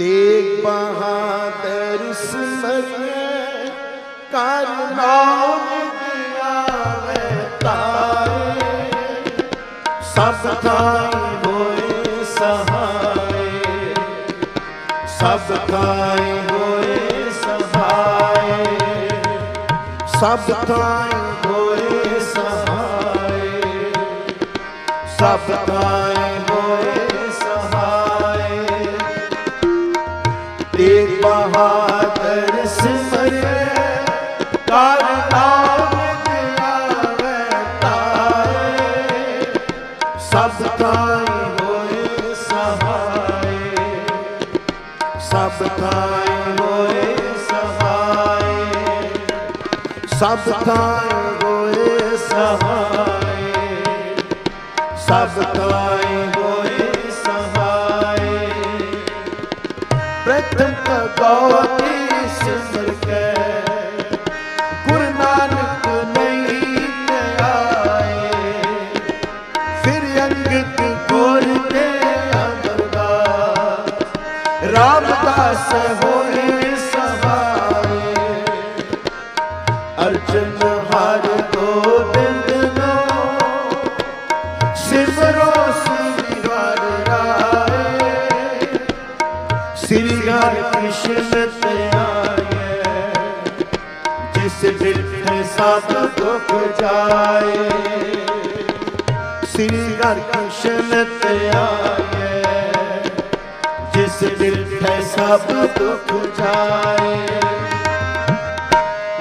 ਤੇਗ ਬਹਾਦਰ ਸਿਮਰਿਐ ਕਰ ਨਾਮ ਦਿਆਵੇ ਤਾਰੇ। ਸਭ ਥਾਈ ਹੋਏ ਸਹਾਏ। ਸਭ ਥਾਈ ਹੋਏ ਸਹਾਏ। ਸਭ ਥਾਈ ਹੋਏ ਸਹਾਏ। ਸਭ ਥਾਈ ਸਭ ਥਾਈ ਹੋਏ ਸਹਾਏ। ਸਭ ਥਾਈ ਹੋਏ ਸਹਾਏ। ਪ੍ਰਥਮ ਭਗਵਤੀ ਕ੍ਰਿਸ਼ਨ ਤੇ ਜਿਸ ਬਿਰਥੇ ਸਭ ਦੁਖ ਜਾਏ ਸ੍ਰੀ ਹਰਿ ਕ੍ਰਿਸ਼ਨ ਤੇ ਜਿਸ ਬਿਰਥੇ ਸਭ ਦੁਖ ਜਾਏ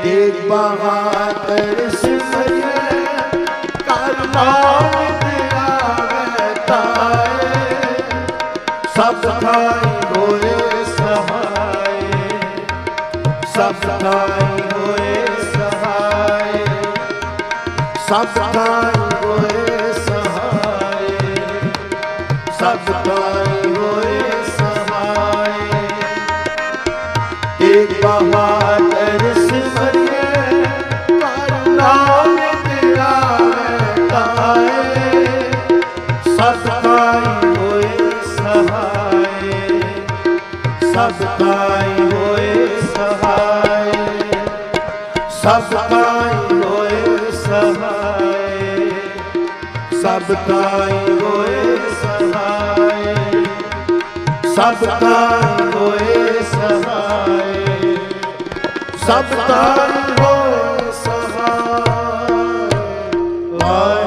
ਤੇਗ ਬਹਾਦਰ ਸਿਮਰਿਐ ਕਰ ਸਭ ਸਭ ਥਾਈ ਹੋਏ ਸਹਾਏ। ਸਭ ਥਾਈ ਹੋਏ ਸਹਾਏ। ਸਭ ਥਾਈ ਹੋਏ ਸਹਾਏ।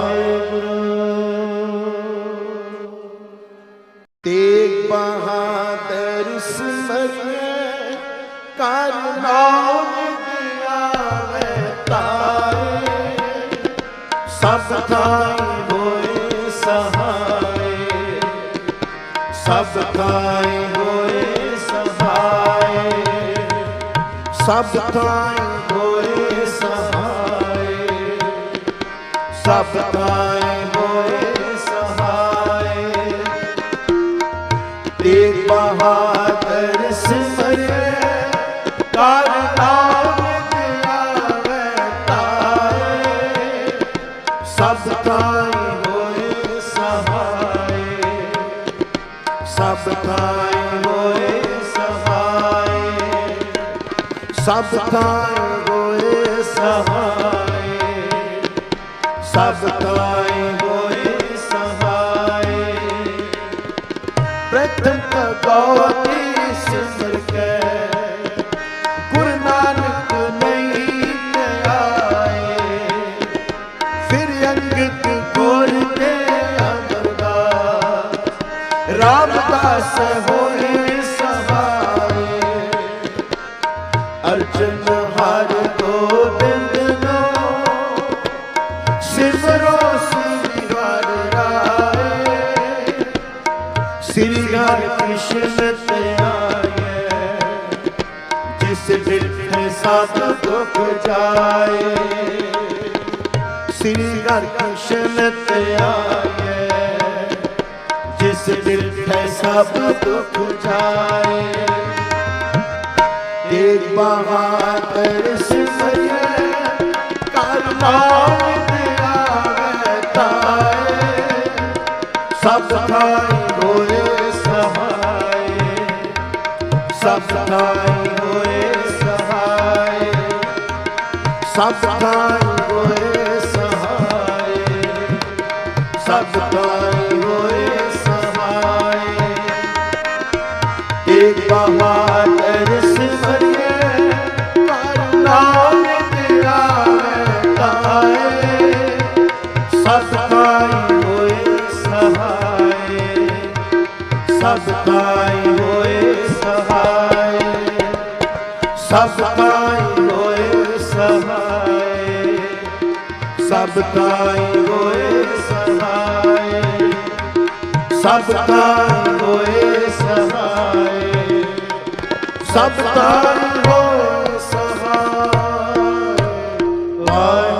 ਥਾਈ ਹੋਏ ਸਹਾਏ ਸਭ ਥਾਈ ਹੋਏ ਸਹਾਏ ਸਭ ਥਾਈ ਸਭ ਥਾਈ ਹੋਏ ਸਹਾਏ ਸਭ ਥਾਈ ਹੋਏ ਸਹਾਏ ਸਭ ਥਾਈ ਹੋਏ ਸਹਾਏ ਪ੍ਰਥਮ ਭਗਵਤੀ ਸਿਮਰ ਕੇ ਗੁਰੂ ਨਾਨਕ ਨਹੀਂ ਆਏ ਫਿਰ ਅੰਗਦ ਗੁਰ ਦੇ ਅਮਰਦਾਸ। ਰਾਮਦਾਸ ਹੋਏ ਸਹਾਏ ਅਰਜਨ ਹਰ ਗੋਬਿੰਦ ਨੋ ਸਿਮਰੋ ਸ੍ਰੀ ਰਾਏ। ਸ੍ਰੀ ਹਰਿ ਕ੍ਰਿਸ਼ਨ ਤੇ ਜਿਸ ਦਿਲ ਸਭ ਦੁਖ ਜਾਏ। ਸ੍ਰੀ ਹਰਿ ਕ੍ਰਿਸ਼ਨ ਤੇ ਆਏ ਜਿਸ ਬਿਰਥੇ ਸਭ ਦੁਖ ਜਾਏ ਤੇਗ ਬਹਾਦਰ ਸਿਮਰਿਐ ਕਰ ਨਾਮ ਦਿਆਵੇ ਤਾਏ ਸਭ ਥਾਈ ਹੋਏ ਸਹਾਏ, ਸਭ ਥਾਈ ਹੋਏ ਸਹਾਈ ਸਭ ਥਾਈ ਹੋਏ ਸਹਾਈ ਸਭ ਥਾਈ ਸਭ ਥਾਈ ਹੋਏ ਸਹਾਈ। ਸਭ ਥਾਈ ਹੋਏ ਸਹਾਈ। ਸਭ ਥਾਈ ਹੋਏ ਸਹਾਈ। ਸਭ ਥਾਈ ਹੋਏ ਸਹਾਈ। ਵਾਹਿਗੁਰੂ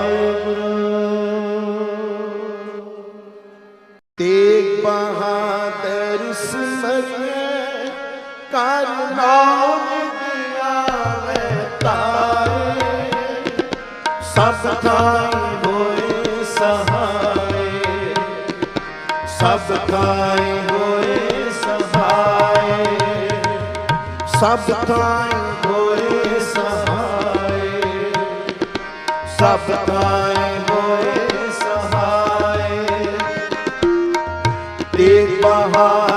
ਸਭ ਥਾਈ ਹੋਏ ਸਹਾਈ ਸਭ ਥਾਈ ਹੋਏ ਸਹਾਈ ਸਭ ਥਾਈ ਹੋਏ ਸਹਾਈ ਸਭ ਥਾਈ ਹੋਏ ਸਹਾਈ ਤੇਗ ਬਹਾਦਰ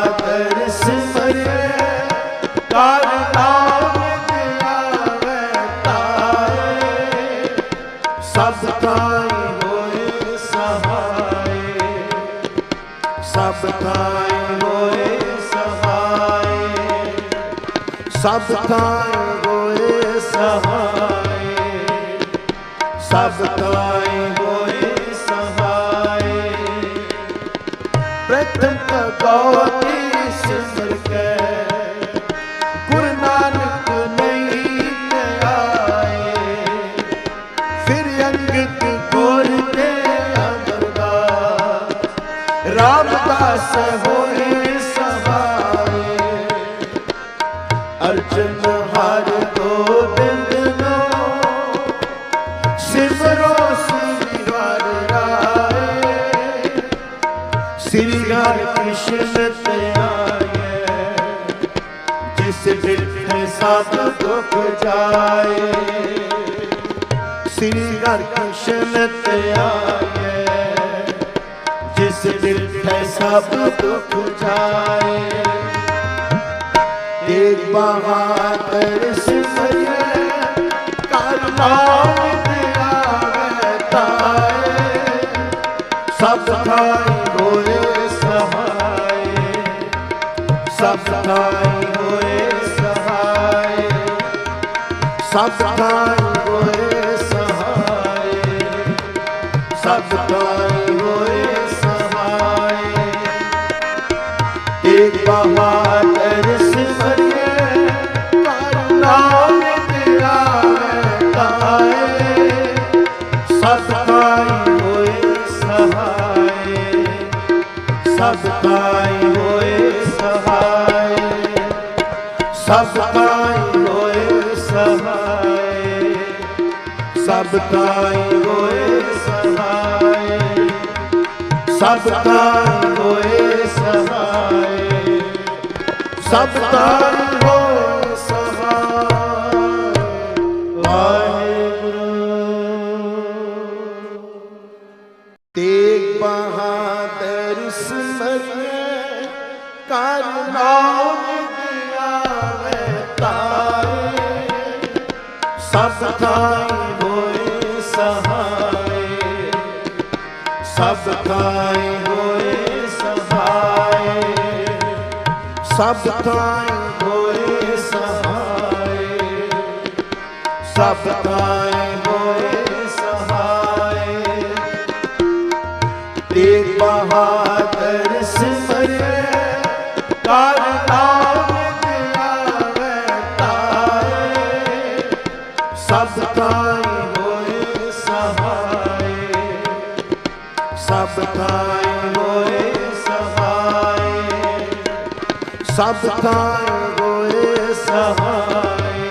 ਸਭ ਥਾਈ ਹੋਏ ਸਹਾਈ ਸਭ ਥਾਈ ਹੋਏ ਸਹਾਈ ਪ੍ਰਥਮ ਭਗਵਤੀ ਸਿਮਰ ਕੇ। ਗੁਰੂ ਨਾਨਕ ਨਹੀਂ ਆਏ। ਫਿਰ ਅੰਗਦ ਗੁਰ ਤੇ ਅਮਰਦਾਸ। ਰਾਮਦਾਸ ਹੋਏ ਸ੍ਰੀ ਹਰਿ ਕ੍ਰਿਸ਼ਨ ਤੇ ਜਿਸ ਬਿਰਥੇ ਸਭ ਦੁਖ ਜਾਏ। ਸ੍ਰੀ ਹਰਿ ਕ੍ਰਿਸ਼ਨ ਤੇ ਜਿਸ ਬਿਰਥੇ ਸਭ ਦੁਖ ਜਾਏ। ਤੇਗ ਬਹਾਦਰ ਸਿਮਰਿਏ ਕਰ ਨਾਮ ਧਿਆਵੇ ਤਾਏ। ਸਭ ਥਾਈ ਥਾਈ ਹੋਏ ਸਹਾਈ ਸਭ ਥਾਈ ਹੋਏ ਸਹਾਈ ਸਭ ਥਾਈ ਹੋਏ ਸਹਾਈ ਏਕ ਬਹਾਦਰ ਸਿਮਰਿਏ ਕਰ ਨਾਮ ਧਿਆਵੇ ਤਾਏ ਸਭ ਥਾਈ ਹੋਏ ਸਹਾਈ ਸਭ ਥਾਈ ਸਭ ਥਾਈ ਹੋਏ ਸਹਾਈ ਸਭ ਥਾਈ ਹੋਏ ਸਹਾਈ ਸਭ ਥਾਈ ਸਭ ਥਾਈ ਹੋਏ ਸਹਾਈ ਸਭ ਥਾਈ ਸਭ ਥਾਈ ਹੋਏ ਸਹਾਈ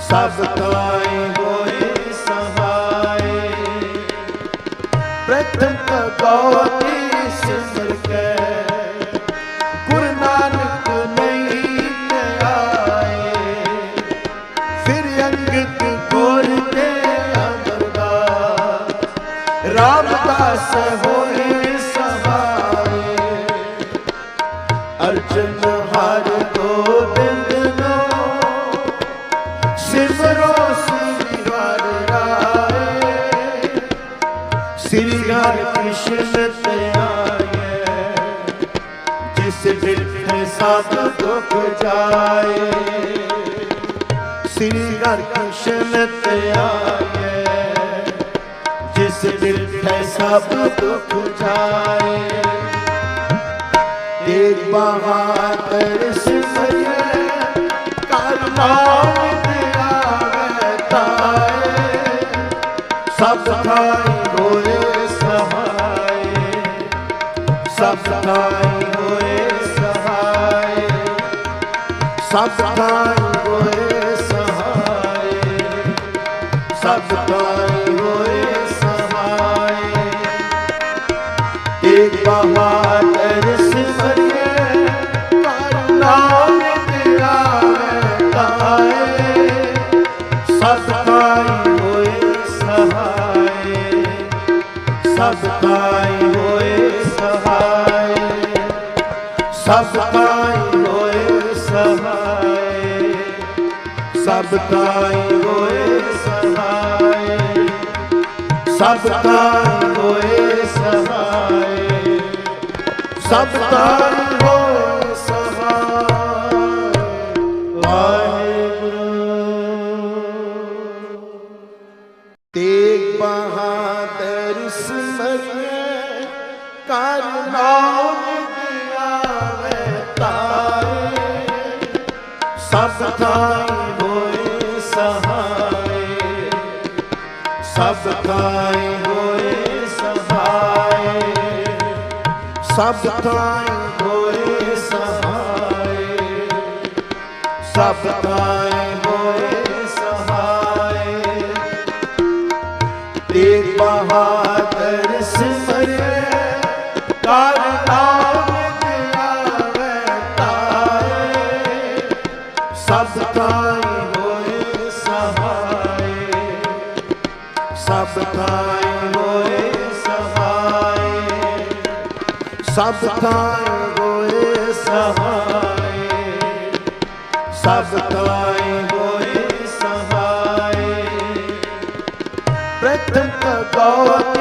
ਸਭ ਥਾਈ ਹੋਏ ਸਹਾਈ ਪ੍ਰਥਮ ਭਗਵਤੀ ਸਭ ਦੁਖ ਜਾਏ। ਸ੍ਰੀ ਹਰਿ ਕ੍ਰਿਸ਼ਨ ਤੇ ਆਏ ਜਿਸ ਡਿਠੈ ਸਭ ਦੁਖ ਜਾਏ। ਤੇਗ ਬਹਾਦਰ ਸਿਮਰਿਐ ਕਰ ਨਾਮ ਧਿਆਵੈ ਤਾਏ। ਸਭ ਥਾਈ ਹੋਏ ਸਹਾਏ। ਸਭ ਥਾਈ ਸਭ ਥਾਈ ਹੋਏ ਸਹਾਏ। ਸਭ ਥਾਈ ਹੋਏ ਸਹਾਏ। ਵਾਹਿਗੁਰੂ। ਤੇਗ ਬਹਾਦਰ ਸਿਮਰਿਐ ਕਰ ਨਾਮ ਦਿਆਵੈ ਤਾਰੇ। ਸਭ ਥਾਈ ਹੋਏ ਸਹਾਏ। ਸਭ ਥਾਈ ਹੋਏ ਸਹਾਏ। ਸਭ ਥਾਈ ਹੋਏ ਸਹਾਏ। ਸਭ ਥਾਈ ਹੋਏ ਸਹਾਏ। ਤੇਗ ਬਹਾਦਰ ਸਿਮਰਿਐ ਕਰ ਨਾਮ ਧਿਆਵੈ ਤਾਰੇ ਸਭ ਥਾਈ ਸਭ ਥਾਈ ਹੋਏ ਸਹਾਏ ਸਭ ਥਾਈ ਹੋਏ ਸਹਾਏ ਸਭ ਥਾਈ ਹੋਏ ਸਹਾਏ ਪ੍ਰਥਮ ਭਗਉਤੀ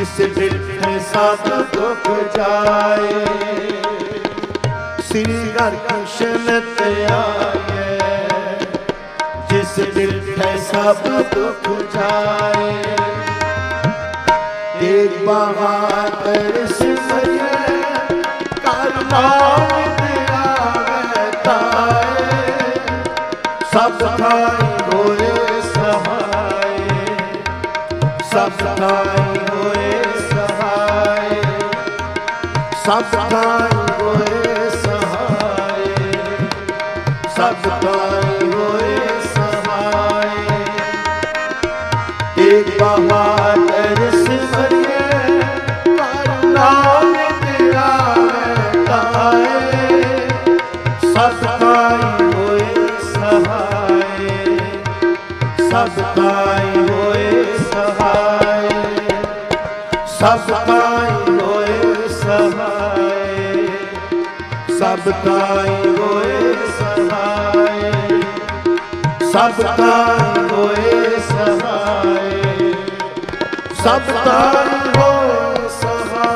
ਜਿਸ ਡਿਠੇ ਸਭ ਦੁਖ ਜਾਏ। ਸ੍ਰੀ ਹਰਿ ਕ੍ਰਿਸ਼ਨ ਤੇ ਆਏ ਜਿਸ ਡਿਠੇ ਸਭ ਦੁਖ ਜਾਏ। ਤੇਗ ਬਹਾਦਰ ਸਿਮਰਿਐ ਕਰ ਨਾਮ ਧਿਆਵੈ ਤਾਏ। ਸਭ ਥਾਈ ਸਭ ਥਾਈ ਹੋਏ ਸਹਾਏ। ਸਭ ਥਾਈ ਹੋਏ ਸਹਾਏ। ਸਭ ਥਾਈ ਹੋਏ ਸਹਾਏ। ਏਕ ਬਹਾਦਰ ਸਿਮਰਿਐ ਕਰ ਨਾਮ ਧਿਆਵੈ ਤਾਏ ਸਭ ਥਾਈ ਹੋਏ ਸਹਾਏ। ਸਭ ਥਾਈ ਸਹਾਈ, ਸਭ ਤਾਈ ਹੋਏ ਸਹਾਈ, ਸਭ ਤਾਈ ਹੋਏ ਸਹਾਈ, ਸਭ ਤਾਈ ਹੋਏ ਸਹਾਈ, ਸਭ ਤਾਈ ਹੋਏ ਸਹਾਈ।